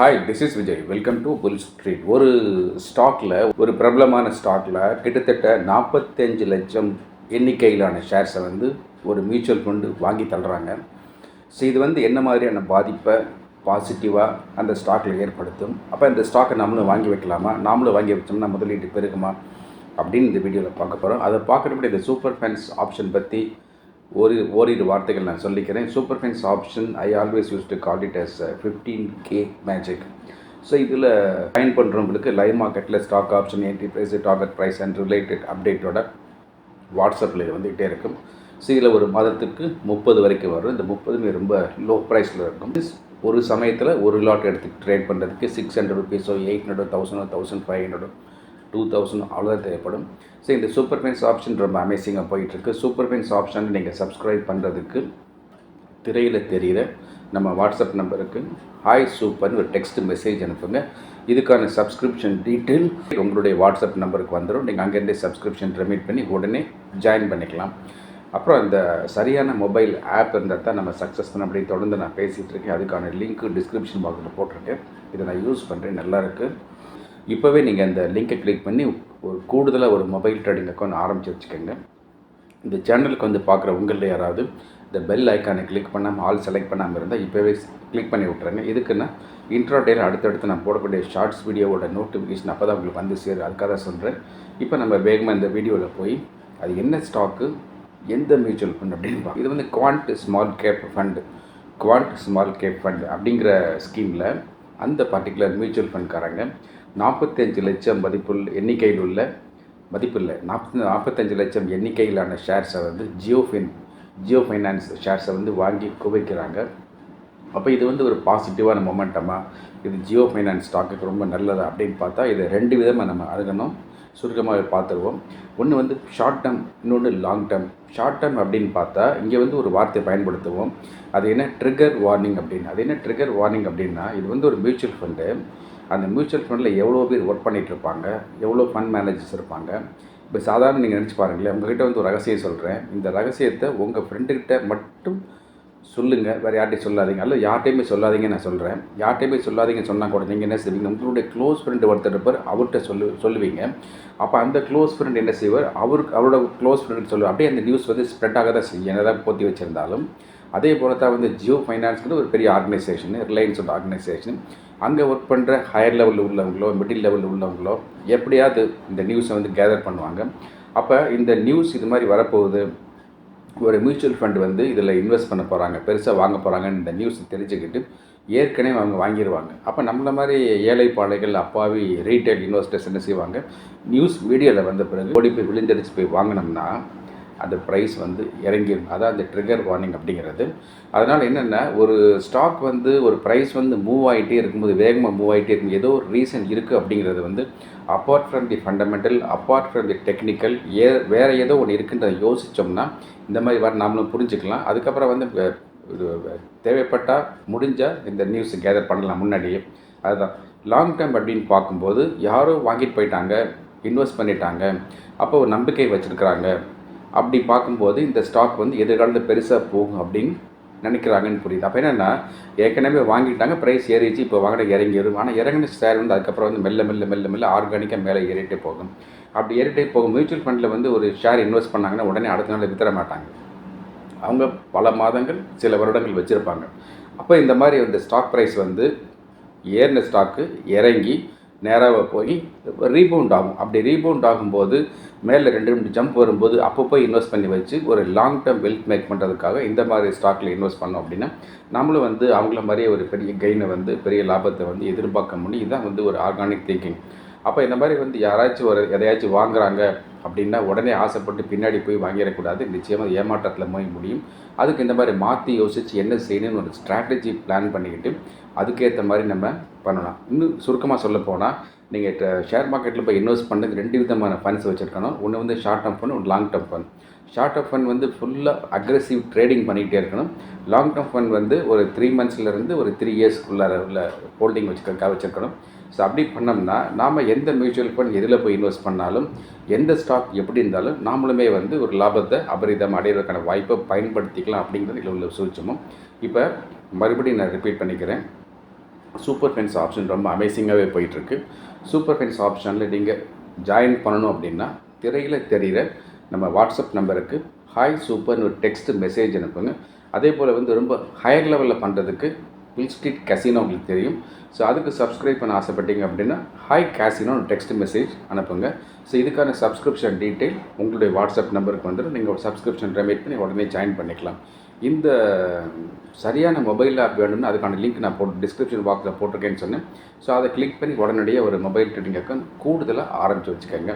Hi this is Vijay welcome to bull street ஒரு ஸ்டாக்கில் ஒரு பிரபலமான ஸ்டாக்கில் கிட்டத்தட்ட நாற்பத்தஞ்சு லட்சம் எண்ணிக்கையிலான ஷேர்ஸை வந்து ஒரு மியூச்சுவல் ஃபண்டு வாங்கி தள்ளுறாங்க. ஸோ இது வந்து என்ன மாதிரியான பாதிப்பை பாசிட்டிவாக அந்த ஸ்டாக்கில் ஏற்படுத்தும்? அப்போ இந்த ஸ்டாக்கை நம்மளும் வாங்கி வைக்கலாமா? நாமளும் வாங்கி வச்சோம்னா முதலீட்டு பெருகுமா? அப்படின்னு இந்த வீடியோவில் பார்க்க போகிறோம் அதை பார்க்குறப்படி இந்த சூப்பர் ஃபேன்ஸ் ஆப்ஷன் பற்றி ஒரு ஓரிரு வார்த்தைகள் நான் சொல்லிக்கிறேன். Super fence option I always use to call it as fifteen K magic so இதில் ஃபைன் பண்ணுறவங்களுக்கு லைவ் மார்க்கெட்டில் stock option entry price target price and related அப்டேட்டோட வாட்ஸ்அப்பில் இது வந்துகிட்டே இருக்கும். ஸோ இதில் ஒரு மாதத்துக்கு முப்பது வரைக்கும் வரும். இந்த முப்பதுமே ரொம்ப லோ ப்ரைஸில் இருக்கும் ஒரு சமயத்தில் ஒரு லாட் எடுத்து ட்ரேட் பண்ணுறதுக்கு six hundred ருபீஸோ eight hundred thousand thousand five ஹண்ட்ரடோ two thousand அவ்வளோதான் தேவைப்படும். ஸோ இந்த சூப்பர் பென்ஸ் ஆப்ஷன் ரொம்ப அமேசிங்காக போயிட்டுருக்கு. சூப்பர் பென்ஸ் ஆப்ஷன் நீங்கள் சப்ஸ்கிரைப் பண்ணுறதுக்கு திரையில் தெரிகிற நம்ம வாட்ஸ்அப் நம்பருக்கு ஹாய் சூப்பர்னு ஒரு டெக்ஸ்ட் மெசேஜ் அனுப்புங்க. இதுக்கான சப்ஸ்கிரிப்ஷன் டீட்டெயில் உங்களுடைய வாட்ஸ்அப் நம்பருக்கு வந்துடும் நீங்கள் அங்கேருந்தே சப்ஸ்கிரிப்ஷன் ரெமிட் பண்ணி உடனே ஜாயின் பண்ணிக்கலாம். அப்புறம் இந்த சரியான மொபைல் ஆப் இருந்தால் தான் நம்ம சக்ஸஸ் பண்ண அப்படி தொடர்ந்து நான் பேசிகிட்டு இருக்கேன் அதுக்கான லிங்க்கு டிஸ்கிரிப்ஷன் பாக்ஸில் போட்டிருக்கேன். இதை நான் யூஸ் பண்ணுறேன் நல்லா இருக்குது இப்போவே நீங்கள் அந்த லிங்கை கிளிக் பண்ணி ஒரு கூடுதலாக ஒரு மொபைல் ட்ரேடிங் அக்கௌண்ட் ஆரம்பித்து வச்சுக்கோங்க. இந்த சேனலுக்கு வந்து பார்க்குற உங்களில் யாராவது இந்த பெல் ஐக்கானை கிளிக் பண்ணாமல் ஆல் செலக்ட் பண்ணாமல் இருந்தால் இப்போவே கிளிக் பண்ணி விட்ருங்க இதுக்குன்னா இன்ட்ரோடேல அடுத்தடுத்து நான் போடக்கூடிய ஷார்ட்ஸ் வீடியோவோட நோட்டிஃபிகேஷன் அப்போ தான் உங்களுக்கு வந்து சேரும். அதுக்காக தான் சொல்கிறேன் இப்போ நம்ம வேகமாக இந்த வீடியோவில் போய் அது என்ன ஸ்டாக்கு எந்த மியூச்சுவல் ஃபண்ட் அப்படின்னு இது வந்து quant small cap fund quant small cap fund அப்படிங்கிற ஸ்கீமில் அந்த பர்டிகுலர் மியூச்சுவல் ஃபண்ட்காரங்க நாற்பத்தஞ்சு லட்சம் மதிப்புள்ள எண்ணிக்கையில் உள்ள மதிப்பில்லை நாற்பத்தி நாற்பத்தஞ்சு லட்சம் எண்ணிக்கையிலான ஷேர்ஸை வந்து ஜியோ ஃபின் ஜியோ ஃபைனான்ஸ் ஷேர்ஸை வந்து வாங்கி குவிக்கிறாங்க. அப்போ இது வந்து ஒரு பாசிட்டிவான மொமெண்டமாக இது ஜியோ ஃபைனான்ஸ் ஸ்டாக்குக்கு ரொம்ப நல்லதா அப்படின்னு பார்த்தா இதை ரெண்டு விதமாக நம்ம அணுகணும் சுருக்கமாக பார்த்துருவோம். ஒன்று வந்து ஷார்ட் டேர்ம் இன்னொன்று லாங் டேர்ம் ஷார்ட் டேர்ம் அப்படின்னு பார்த்தா இங்கே வந்து ஒரு வார்த்தை பயன்படுத்துவோம். அது என்ன? ட்ரிகர் வார்னிங் அப்படின்னு. அது என்ன ட்ரிகர் வார்னிங் அப்படின்னா இது வந்து ஒரு மியூச்சுவல் ஃபண்டு அந்த மியூச்சுவல் ஃபண்டில் எவ்வளோ பேர் ஒர்க் பண்ணிகிட்டு இருப்பாங்க எவ்வளோ ஃபண்ட் மேனேஜர்ஸ் இருப்பாங்க. இப்போ சாதாரண நீங்கள் நினச்சி பாருங்களேன் உங்கள்கிட்ட வந்து ஒரு ரகசியம் சொல்கிறேன் இந்த ரகசியத்தை உங்கள் ஃப்ரெண்டுக்கிட்ட மட்டும் சொல்லுங்கள் வேறு யார்ட்டையும் சொல்லாதீங்க. அல்ல யார்ட்டையுமே சொல்லாதீங்க நான் சொல்கிறேன் யார்ட்டையுமே சொல்லாதீங்கன்னு சொன்னால் கூட நீங்கள் என்ன செய்வீங்க? உங்களுடைய க்ளோஸ் ஃப்ரெண்டு ஒருத்தர் இருப்பார் அவர்கிட்ட சொல்லு சொல்லுவீங்க. அப்போ அந்த க்ளோஸ் ஃப்ரெண்ட் என்ன செய்வார்? அவருக்கு அவரோட க்ளோஸ் ஃப்ரெண்டு சொல்லுவார். அப்படியே அந்த நியூஸ் வந்து ஸ்ப்ரெட் ஆக தான் செய்யும். என்னதான் போற்றி வச்சுருந்தாலும். அதே போல் தான் வந்து ஜியோ ஃபைனான்ஸ்னு ஒரு பெரிய ஆர்கனைசேஷன் ரிலையன்ஸோட ஆர்கனைசேஷன். அங்கே ஒர்க் பண்ணுற ஹையர் லெவலில் உள்ளவங்களோ மிடில் லெவலில் உள்ளவங்களோ எப்படியாவது இந்த நியூஸை வந்து கேதர் பண்ணுவாங்க. அப்போ இந்த நியூஸ் இது மாதிரி வரப்போகுது. ஒரு மியூச்சுவல் ஃபண்ட் வந்து இதில் இன்வெஸ்ட் பண்ண போகிறாங்க பெருசாக வாங்க போகிறாங்கன்னு இந்த நியூஸ் தெரிஞ்சுக்கிட்டு ஏற்கனவே அவங்க வாங்கிடுவாங்க அப்போ நம்மள மாதிரி ஏழை பாளைகள் அப்பாவி ரீட்டைல் இன்வெஸ்டர்ஸ் என்ன செய்வாங்க? நியூஸ் மீடியாவில் வந்த பிறகு ஓடி போய் விழுந்தடிச்சு போய் வாங்கினோம்னா அந்த ப்ரைஸ் வந்து இறங்கிடும் அதான் அந்த ட்ரிகர் வார்னிங் அப்படிங்கிறது. அதனால் என்னென்னா ஒரு ஸ்டாக் வந்து ஒரு ப்ரைஸ் வந்து மூவ் ஆகிட்டே இருக்கும்போது வேகமாக மூவ் ஆகிட்டே இருக்கும் ஏதோ ஒரு ரீசன் இருக்குது அப்படிங்கிறது வந்து apart from the fundamental apart from the technical uh வேறு ஏதோ ஒன்று இருக்குன்றதை யோசித்தோம்னா இந்த மாதிரி வர நாமளும் புரிஞ்சுக்கலாம். அதுக்கப்புறம் வந்து தேவைப்பட்டால் முடிஞ்சால் இந்த நியூஸ் கேதர் பண்ணலாம் முன்னாடியே. அதுதான். லாங் டேர்ம் அப்படின்னு பார்க்கும்போது யாரோ வாங்கிட்டு போயிட்டாங்க இன்வெஸ்ட் பண்ணிட்டாங்க அப்போ ஒரு நம்பிக்கை வச்சுருக்கிறாங்க. அப்படி பார்க்கும்போது இந்த ஸ்டாக் வந்து எதிர்காலத்தில் பெருசாக போகும் அப்படின்னு நினைக்கிறாங்கன்னு புரியுது. அப்போ என்னென்னா ஏற்கனவே வாங்கிட்டாங்க ப்ரைஸ் ஏறிச்சு இப்போ வாங்கின இறங்கிடும் ஆனால் இறங்கின ஷேர் வந்து அதுக்கப்புறம் வந்து மெல்ல மெல்ல மெல்ல மெல்ல ஆர்கானிக்காக மேலே ஏறிட்டே போகும். அப்படி ஏறிட்டே போகும் மியூச்சுவல் ஃபண்டில் வந்து ஒரு ஷேர் இன்வெஸ்ட் பண்ணாங்கன்னா உடனே அடுத்த நாள் வித்துற மாட்டாங்க. அவங்க பல மாதங்கள் சில வருடங்கள் வச்சுருப்பாங்க. அப்போ இந்த மாதிரி இந்த ஸ்டாக் ப்ரைஸ் வந்து ஏறின ஸ்டாக்கு இறங்கி நேராக போய் ரீபவுண்ட் ஆகும். அப்படி ரீபவுண்ட் ஆகும்போது மேலே ரெண்டு ரெண்டு ஜம்ப் வரும்போது அப்போ போய் இன்வெஸ்ட் பண்ணி வச்சு ஒரு லாங் டேர்ம் வெல்த் மேக் பண்ணுறதுக்காக இந்த மாதிரி ஸ்டாக்கில் இன்வெஸ்ட் பண்ணோம் அப்படின்னா நம்மளும் வந்து அவங்கள மாதிரியே ஒரு பெரிய கெயினை வந்து பெரிய லாபத்தை வந்து எதிர்பார்க்க முடியும். இதுதான் வந்து ஒரு ஆர்கானிக் திங்கிங் அப்போ இந்த மாதிரி வந்து யாராச்சும் ஒரு எதையாச்சும் வாங்குறாங்க அப்படின்னா உடனே ஆசைப்பட்டு பின்னாடி போய் வாங்கிடக்கூடாது. நிச்சயமாக ஏமாற்றத்தில் போய் முடியும். அதுக்கு இந்த மாதிரி மாற்றி யோசித்து என்ன செய்யணும்னு ஒரு ஸ்ட்ராட்டஜி பிளான் பண்ணிக்கிட்டு அதுக்கேற்ற மாதிரி நம்ம பண்ணலாம். இன்னும் சுருக்கமாக சொல்ல போனால் நீங்கள் ஷேர் மார்க்கெட்டில் போய் இன்வெஸ்ட் பண்ணுறது ரெண்டு விதமான ஃபண்ட்ஸ் வச்சுருக்கணும். ஒன்று வந்து ஷார்ட் டேர்ம் ஃபண்ட் ஒன்று long term fund short term fund வந்து ஃபுல்லாக அக்ரெசிவ் ட்ரேடிங் பண்ணிகிட்டே இருக்கணும். லாங் டேர்ம் ஃபண்ட் வந்து ஒரு த்ரீ மந்த்ஸ்லேருந்து ஒரு த்ரீ இயர்ஸ்க்குள்ளார உள்ள ஹோல்டிங் வச்சுக்க வச்சுருக்கணும். ஸோ அப்படி பண்ணோம்னா நாம் எந்த மியூச்சுவல் ஃபண்ட் எதில் போய் இன்வெஸ்ட் பண்ணாலும் எந்த ஸ்டாக் எப்படி இருந்தாலும் நாமளுமே வந்து ஒரு லாபத்தை அபரிதம் அடையிறதுக்கான வாய்ப்பை பயன்படுத்திக்கலாம் அப்படிங்கிறது இதில் உள்ள சூழ்ச்சமும். இப்போ மறுபடியும் நான் ரிப்பீட் பண்ணிக்கிறேன். சூப்பர் ஃபென்ஸ் ஆப்ஷன் ரொம்ப அமேசிங்காகவே போயிட்டுருக்கு. சூப்பர் ஃபென்ஸ் ஆப்ஷனில் நீங்கள் ஜாயின் பண்ணணும் அப்படின்னா திரையில் தெரிகிற நம்ம வாட்ஸ்அப் நம்பருக்கு ஹாய் சூப்பர்னு ஒரு டெக்ஸ்ட் மெசேஜ் அனுப்புங்க. அதே போல் வந்து ரொம்ப ஹையர் லெவலில் பண்ணுறதுக்கு பில் ஸ்ட்ரீட் கசினோ உங்களுக்கு தெரியும். ஸோ அதுக்கு சப்ஸ்கிரைப் பண்ண ஆசைப்பட்டீங்க அப்படின்னா ஹாய் கேசினோன்னு டெக்ஸ்ட் மெசேஜ் அனுப்புங்க. ஸோ இதுக்கான சப்ஸ்கிரிப்ஷன் டீட்டெயில் உங்களுடைய வாட்ஸ்அப் நம்பருக்கு வந்துடும் நீங்கள் ஒரு சப்ஸ்கிரிப்ஷன் ரெமேட் பண்ணி உடனே ஜாயின் பண்ணிக்கலாம். இந்த சரியான மொபைல் ஆப் வேணும்னு அதுக்கான லிங்க் நான் போட்டு டிஸ்கிரிப்ஷன் பாக்ஸில் போட்டிருக்கேன்னு சொன்னேன். ஸோ அதை கிளிக் பண்ணி உடனடியாக ஒரு மொபைல் ட்ரேடிங் அக்கௌண்ட் கூடுதலாக ஆரம்பித்து வச்சுக்கோங்க.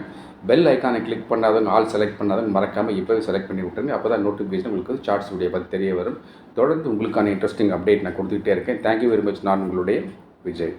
பெல் ஐக்கானை கிளிக் பண்ணாதவங்க ஆல் செலக்ட் பண்ணாதவங்க மறக்காமல் இப்போவே செலக்ட் பண்ணி விட்டுருங்க. அப்போ தான் நோட்டிஃபிகேஷன் உங்களுக்கு சார்ட்ஸ் வீடியோ பற்றி தெரிய வரும். தொடர்ந்து உங்களுக்கான இன்ட்ரெஸ்டிங் அப்டேட் நான் கொடுத்துக்கிட்டே இருக்கேன். தேங்க்யூ வெரி மச் நான் உங்களுடைய விஜய்.